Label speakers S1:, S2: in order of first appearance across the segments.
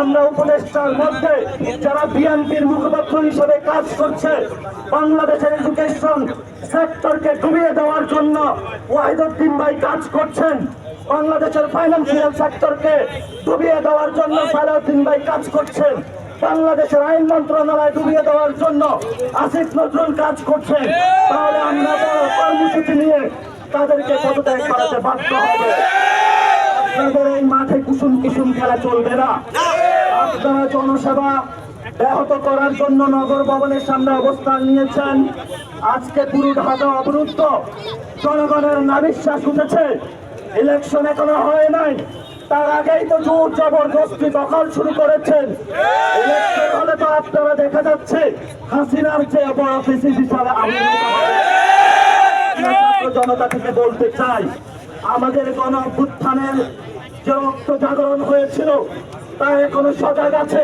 S1: আমরা উপদেষ্টার মধ্যে যারা বিএনপির মুখপাত্র হিসেবে কাজ করছে, বাংলাদেশের এডুকেশন সেক্টরকে ডুবিয়ে দেওয়ার জন্য ওয়াহিদুদ্দিন ভাই কাজ করছেন, বাংলাদেশের ফাইন্যান্সিয়াল সেক্টরকে ডুবিয়ে দেওয়ার জন্য সালাউদ্দিন ভাই কাজ করছেন, বাংলাদেশের আইন মন্ত্রণালয় ডুবিয়ে দেওয়ার জন্য আসিফ নজরুল কাজ করছেন। তাহলে আমরা কর্মসূচি নিয়ে তাদেরকে পদত্যাগ করাতে বাধ্য হবে। আপনাদের এই মাঠে কুসুম কুসুম খেলা চলবে না। আপনারা জনসেবা ব্যাহত করার জন্য নগর ভবনের সামনে অবস্থান নিয়েছেন। আজকে পুরো ঢাকা অবরুদ্ধ। জনগণের নাবিশ্বাস উঠেছে। ইলেকশন এখনও হয় নাই। তার আগেই তো জোর জবরদস্তি দখল শুরু করেছেন। ইলেকশন হলে তো আপনারা দেখা যাচ্ছে হাসিনার চেয়ে বড় অফিসি হিসাবে আমি জনতা থেকে বলতে চাই আমাদের গণ অভ্যুত্থানের যে রক্ত জাগরণ হয়েছিল, তা এখনও সজাগ আছে।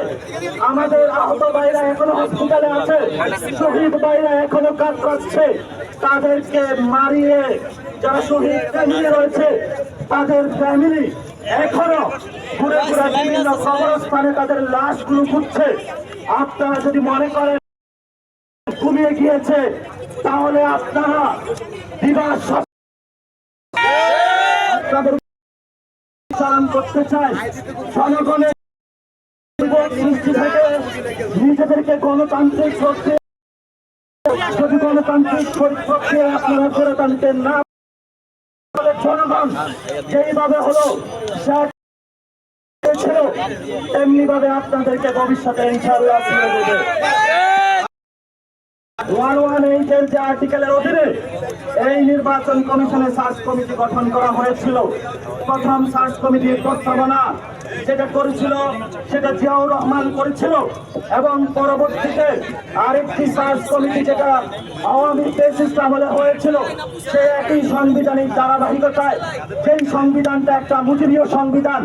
S1: আমাদের আহত ভাইরা এখনও হসপিটালে আছে, শহীদ ভাইরা এখনও কাজ করছে। তাদেরকে মারিয়ে, যারা শহীদ ফ্যামিলি রয়েছে, তাদের ফ্যামিলি এখনও ঘুরে ঘুরে বিভিন্ন কবরস্থানে তাদের লাশগুলো খুঁজছে আপনারা যদি মনে করেন, ঘুমিয়ে গিয়েছে, তাহলে আপনারা দিবাস আপনাদের চালান করতে চাই জনগণের থেকে নিজেদেরকে গণতান্ত্রিক যদি গণতান্ত্রিক আপনারা করে টানতেন না জনগণ যেইভাবে হলো ছিল তেমনি ভাবে আপনাদেরকে ভবিষ্যতে ইনশাআল্লাহ ছেড়ে দেবে। আর্টিকেলের অধীনে এই নির্বাচন সার্চ কমিটি গঠন করা হয়েছিল। প্রথম সার্চ কমিটির করেছিল, সেটা জিয়াউর রহমান করেছিল এবং পরবর্তীতে আরেকটি সার্চ কমিটি যেটা হয়েছিল সে ধারাবাহিকতায় সেই সংবিধানটা একটা মুজিবীয় সংবিধান।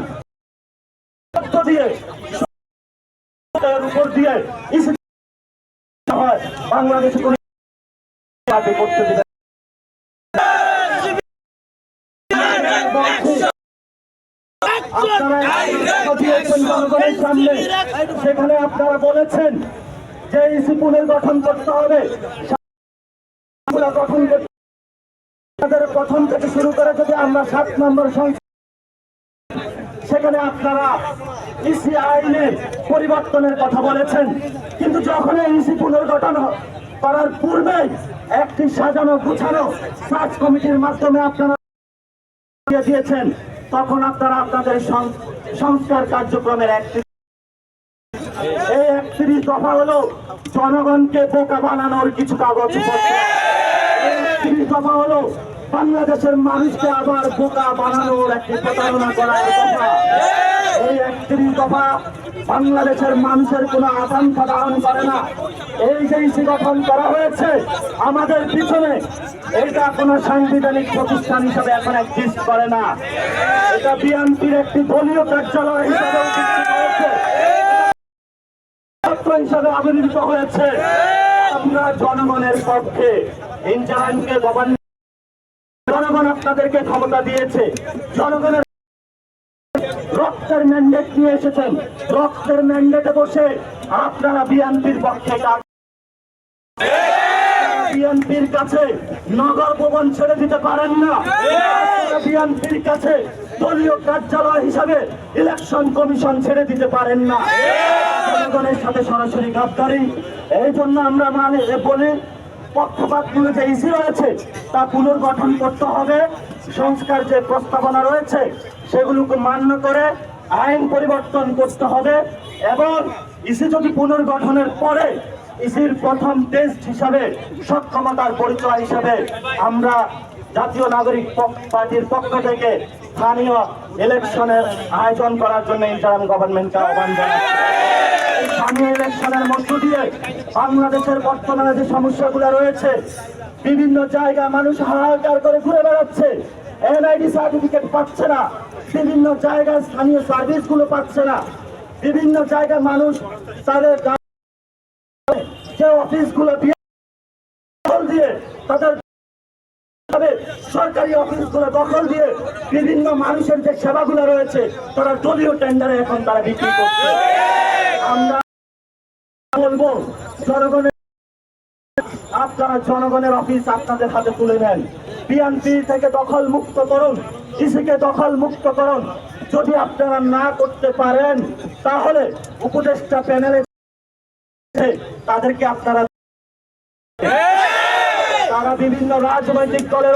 S1: দিয়ে উপর দিয়ে হয়। বাংলাদেশে কোনো সেখানে আপনারা বলেছেন যে ইসি পুনর্গঠন করতে হবে। গঠন তাদের প্রথম থেকে শুরু করে যদি আমরা সাত নম্বর সংখ্যা সেখানে আপনারা ইসি আইনের পরিবর্তনের কথা বলেছেন। কিন্তু যখন ইসি পুনর্গঠন করার পূর্বে একটি সাজানো গুছানো সার্চ কমিটির মাধ্যমে আপনারা দিয়েছেন, তখন আপনারা আপনাদের সংস্কার কার্যক্রমের একটি এই একত্রিশ দফা হলো জনগণকে বোকা বানানোর কিছু এই একত্রিশ দফা হলো বাংলাদেশের মানুষকে আবার বোকা বানানোর একটি প্রতারণা করার দফা। এই একত্রিশ দফা বাংলাদেশের মানুষের কোনো আকাঙ্ক্ষা ধারণ করে না। এই যে ইসি গঠন করা হয়েছে, আমাদের পিছনে এটা কোনো সাংবিধানিক প্রতিষ্ঠান হিসাবে এখন এক্সিস্ট করে না। এটা বিএনপির একটি দলীয় কার্যালয় হিসাবে হিসাবে আবির্ভূত হয়েছে। আমরা জনগণের পক্ষে ইন্টারনকে জনগণ আপনাদেরকে ক্ষমতা দিয়েছে। জনগণের রক্তের ম্যান্ডেট নিয়ে এসেছেন। রক্তের ম্যান্ডেটে বসে আপনারা বিএনপির পক্ষে বিএনপির কাছে নগর ভবন ছেড়ে দিতে পারেন না। বিএনপির কাছে দলীয় কার্যালয় হিসাবে ইলেকশন কমিশন ছেড়ে দিতে পারেন না। জনগণের সাথে সরাসরি গাদ্দারি এই জন্য আমরা মানে বলি পক্ষপাতগুলো যে ইসি রয়েছে, তা পুনর্গঠন করতে হবে। সংস্কার যে প্রস্তাবনা রয়েছে, সেগুলোকে মান্য করে আইন পরিবর্তন করতে হবে এবং ইসি যদি পুনর্গঠনের পরে ইসির প্রথম টেস্ট হিসাবে, সক্ষমতার পরিচয় হিসাবে আমরা জাতীয় নাগরিক পার্টির পক্ষ থেকে স্থানীয় ইলেকশনের আয়োজন করার জন্য ইন্টারাম গভর্নমেন্টকে আহ্বান জানাচ্ছি। স্থানীয় ইলেকশনের মধ্য দিয়ে বাংলাদেশের বর্তমানে যে সমস্যাগুলো রয়েছে, বিভিন্ন জায়গায় মানুষ হাহাকার করে ঘুরে বেড়াচ্ছে। এনআইডি সার্টিফিকেট পাচ্ছে না। বিভিন্ন জায়গায় স্থানীয় সার্ভিসগুলো পাচ্ছে না। বিভিন্ন জায়গায় মানুষ তাদের যে অফিসগুলো দিয়ে তাদের সরকারি অফিসগুলো দখল দিয়ে বিভিন্ন মানুষের যে সেবাগুলো রয়েছে, তারা দলীয় টেন্ডারে এখন তারা বিক্রি করছে। আমরা বলব, জনগণের আপনারা জনগণের অফিস আপনাদের হাতে তুলে নেন। বিএনপি থেকে দখল মুক্ত করুন ইসিকে দখল মুক্ত করুন যদি আপনারা না করতে পারেন, তাহলে উপদেষ্টা প্যানেলে তাদেরকে আপনারা তারা বিভিন্ন রাজনৈতিক দলের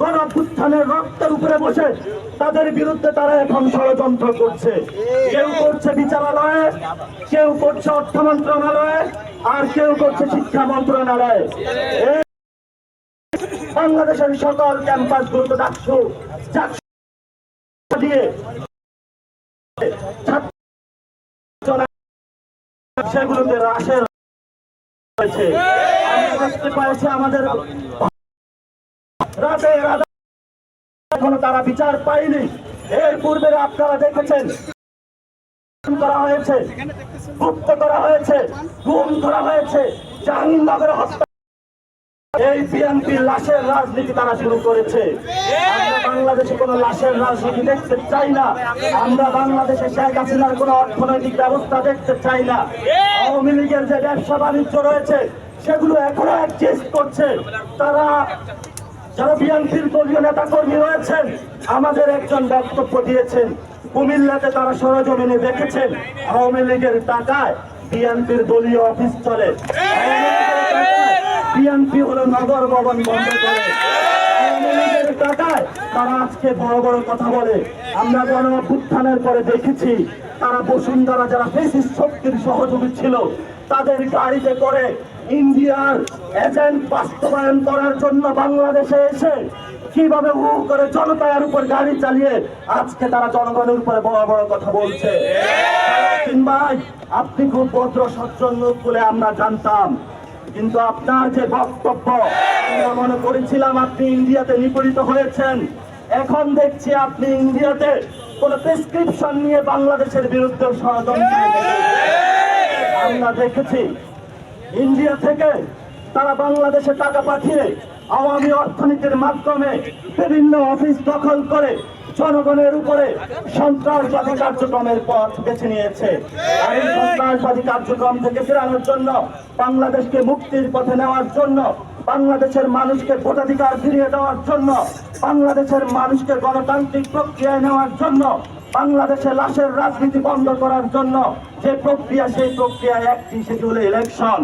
S1: গণপুত্থানের রক্তের উপরে বসে তাদের বিরুদ্ধে তারা এখন ষড়যন্ত্র করছে। কেউ করছে বিচারালয়ে, কেউ করছে অর্থ মন্ত্রণালয়ে, আর কেউ করছে শিক্ষা মন্ত্রণালয়ে। বাংলাদেশের সকল ক্যাম্পাস গুলোতে ডাকছো দিয়ে সেগুলোতে রাশের হয়েছে আমাদের রাতে এখনও তারা বিচার পায়নি। এর পূর্বে আপনারা দেখেছেন, করা হয়েছে, গুপ্ত করা হয়েছে, গুম করা হয়েছে, জাহাঙ্গীরনগরে হত্যা এই বিএনপি লাশের রাজনীতি তারা শুরু করেছে। আমরা বাংলাদেশে কোনো লাশের রাজনীতি দেখতে চাই না। আমরা বাংলাদেশে শেখ হাসিনার কোনো অর্থনৈতিক ব্যবস্থা দেখতে চাই না। আওয়ামী লীগের যে ব্যবসা বাণিজ্য রয়েছে, সেগুলো এখনও অ্যাডজাস্ট করছে। তারা, যারা বিএনপির দলীয় নেতা কর্মী রয়েছেন, আমাদের একজন বক্তব্য দিয়েছেন। কুমিল্লাতে তারা সরজমিনে দেখেছেন, আওয়ামী লীগের টাকায় বিএনপির দলীয় অফিস চলে। বিএনপি হলো নগর ভবন বন্ধ করে। টাকায় তারা আজকে বড় বড় কথা বলে। আমরা গণ পরে দেখেছি তারা বসুন্ধরা যারা ফেসিস শক্তির সহযোগী ছিল তাদের গাড়িতে করে ইন্ডিয়ার এজেন্ট বাস্তবায়ন করার জন্য বাংলাদেশে এসে কীভাবে হু করে জনতার উপর গাড়ি চালিয়ে আজকে তারা জনগণের উপরে বড় বড় কথা বলছে। ভাই আপনি খুব ভদ্র লোক বলে আমরা জানতাম। কিন্তু আপনার যে বক্তব্য, আমরা মনে করেছিলাম আপনি ইন্ডিয়াতে নিপীড়িত হয়েছেন। এখন দেখছি আপনি ইন্ডিয়াতে কোন প্রেসক্রিপশন নিয়ে বাংলাদেশের বিরুদ্ধে আমরা দেখেছি ইন্ডিয়া থেকে তারা বাংলাদেশে টাকা পাঠিয়ে আওয়ামী অর্থনীতির মাধ্যমে বিভিন্ন অফিস দখল করে জনগণের উপরে সন্ত্রাসবাদী কার্যক্রমের পথ বেছে নিয়েছে। আর এই সন্ত্রাসবাদী কার্যক্রম থেকে ফেরানোর জন্য, বাংলাদেশকে মুক্তির পথে নেওয়ার জন্য, বাংলাদেশের মানুষকে ভোটাধিকার ফিরিয়ে দেওয়ার জন্য, বাংলাদেশের মানুষকে গণতান্ত্রিক প্রক্রিয়ায় নেওয়ার জন্য, বাংলাদেশে লাশের রাজনীতি বন্ধ করার জন্য যে প্রক্রিয়া, সেই প্রক্রিয়ায় একটি সেটি হলো ইলেকশন।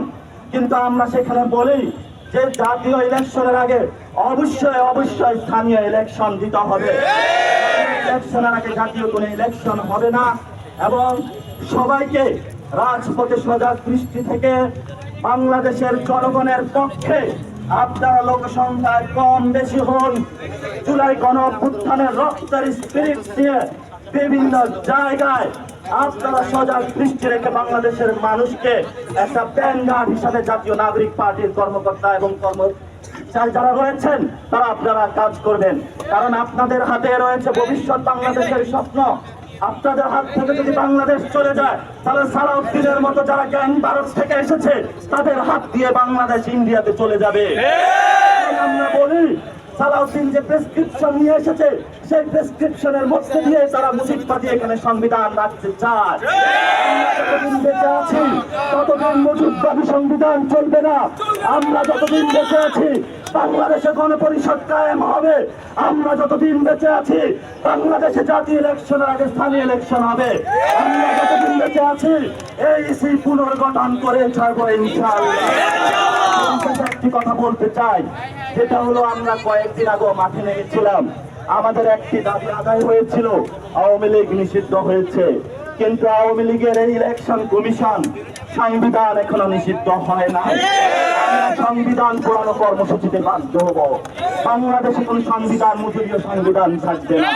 S1: কিন্তু আমরা সেখানে বলি যে জাতীয় ইলেকশনের আগে অবশ্যই অবশ্যই স্থানীয় ইলেকশন দিতে হবে। আগে জাতীয় ইলেকশন হবে না এবং সবাইকে রাজপথে সজাগ দৃষ্টি থেকে বাংলাদেশের জনগণের পক্ষে আপনারা লোকসংখ্যায় কম বেশি হন। জুলাই গণ অভ্যুত্থানের রক্তের স্পিরিট দিয়ে বিভিন্ন জায়গায় আপনারা সজাগ দৃষ্টি রেখে বাংলাদেশের মানুষকে একটা ব্যাঙ্গার হিসাবে জাতীয় নাগরিক পার্টির কর্মকর্তা এবং কর্ম যারা রয়েছেন তারা আপনারা কাজ করবেন। কারণ আপনাদের হাতে রয়েছে ভবিষ্যৎ বাংলাদেশের স্বপ্ন। আপনাদের হাত থেকে যদি বাংলাদেশ চলে যায় তাহলে সারা সালাউদ্দিনের মতো যারা গ্যাং ভারত থেকে এসেছে তাদের হাত দিয়ে বাংলাদেশ ইন্ডিয়াতে চলে যাবে। আমরা বলি যে প্রেসক্রিপশন নিয়ে এসেছে, সেই প্রেসক্রিপশনের মধ্যে দিয়ে তারা মুজিববাদী এখানে সংবিধান রাখতে চায়। ততদিন মুজিববাদী সংবিধান চলবে না। আমরা যতদিন বেঁচে আছি, বাংলাদেশে গণপরিষদ কায়েম হবে। আমরা যতদিন বেঁচে আছি, বাংলাদেশে জাতীয় ইলেকশনের আগে স্থানীয় ইলেকশন হবে। আমরা যতদিন বেঁচে আছি এই সি পুনর্গঠন করে ছাড়বো ইনশাআল্লাহ। একটি কথা বলতে চাই। যেটা হলো আমরা কয়েকদিন আগে মাঠে নেমেছিলাম। আমাদের একটি দাবি আদায় হয়েছিল, আওয়ামী লীগ নিষিদ্ধ হয়েছে। কিন্তু আওয়ামী লীগের এই ইলেকশন কমিশন সংবিধান এখনও নিষিদ্ধ হয় না সংবিধান পুরানো কর্মসূচিতে বাধ্য হব। বাংলাদেশে কোন সংবিধান মজুরীয় সংবিধান থাকবে না।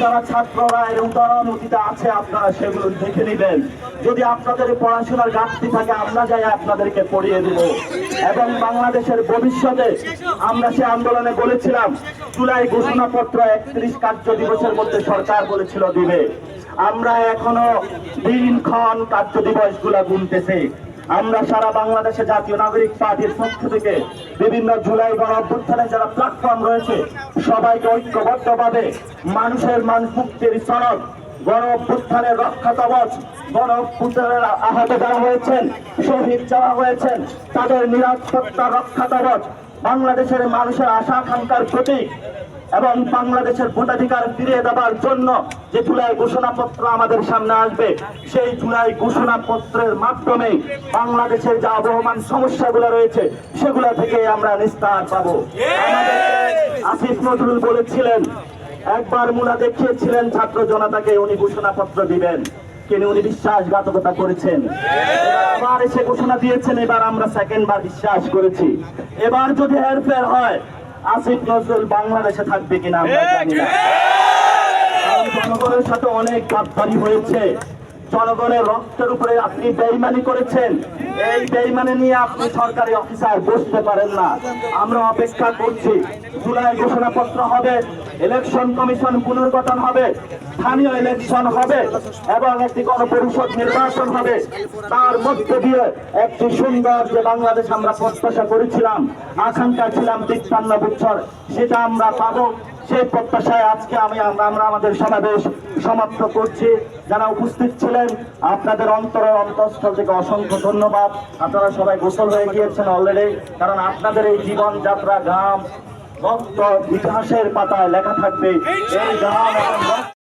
S1: আপনারা ছাত্ররা এর উদাহরণ অতীতে আছে, আপনারা সেগুলো দেখে নেবেন। যদি আপনাদের পড়াশোনার ঘাটতি থাকে, আমরা যাই আপনাদেরকে পড়িয়ে দেব। এবং বাংলাদেশের ভবিষ্যতে আমরা সে আন্দোলনে বলেছিলাম, জুলাই ঘোষণাপত্র একত্রিশ কার্য দিবসের মধ্যে সরকার বলেছিল দিবে। আমরা এখনও দিনক্ষণ কার্য দিবসগুলা গুনতেছি। আমরা সারা বাংলাদেশে জাতীয় নাগরিক পার্টির পক্ষ থেকে বিভিন্ন জুলাই গণ অভ্যুত্থানে যারা প্ল্যাটফর্ম রয়েছে, সবাইকে ঐক্যবদ্ধভাবে মানুষের মান মুক্তির সনদ, গণ অভ্যুত্থানের রক্ষা কবচ, গণ অভ্যুত্থানের আহত যারা হয়েছেন শহীদ যারা হয়েছেন তাদের নিরাপত্তা রক্ষা কবচ, বাংলাদেশের মানুষের আশা আকাঙ্ক্ষার প্রতীক। এবং বাংলাদেশের ভোটাধিকার ফিরিয়ে দেওয়ার জন্য যে জুলাই ঘোষণাপত্র আমাদের সামনে আসবে, সেই জুলাই ঘোষণাপত্রের মাধ্যমে বাংলাদেশের যে আবহমান সমস্যাগুলো রয়েছে, সেগুলো থেকে আমরা নিস্তার পাবো। আসিফ নজরুল বলেছিলেন, একবার মুনা দেখিয়েছিলেন ছাত্র জনতাকে, উনি ঘোষণাপত্র দিবেন। কিন্তু উনি বিশ্বাসঘাতকতা করেছেন? এবার এসে ঘোষণা দিয়েছেন, এবার আমরা সেকেন্ড বার বিশ্বাস করেছি। এবার যদি হেরফের হয় আসিফ নজরুল বাংলাদেশে থাকবে কিনা আমরা জানি না। জনগণের সাথে অনেক গাদ্দারি হয়েছে। জনগণের রক্তের উপরে আপনি বেইমানি করেছেন। এই বেইমানি নিয়ে আপনি সরকারি অফিসার বসতে পারেন না। আমরা অপেক্ষা করছি। জুলাই ঘোষণাপত্র হবে। ইলেকশন কমিশন পুনর্গঠন হবে, স্থানীয় ইলেকশন হবে এবং একটি গণপরিষদ নির্বাচন হবে। তার মধ্যে দিয়ে একটি সুন্দর যে বাংলাদেশ আমরা প্রত্যাশা করেছিলাম আকাঙ্ক্ষা ছিলাম তিপ্পান্ন বছর, সেটা আমরা পাবো। সেই প্রত্যাশায় আজকে আমি আমরা আমাদের সমাবেশ সমাপ্ত করছি। যারা উপস্থিত ছিলেন, আপনাদের অন্তরের অন্তঃস্থল থেকে অসংখ্য ধন্যবাদ। আপনারা সবাই গোসল হয়ে গিয়েছেন অলরেডি কারণ আপনাদের এই জীবনযাত্রা, গ্রাম রক্ত ইতিহাসের পাতায় লেখা থাকবে। এই রক্ত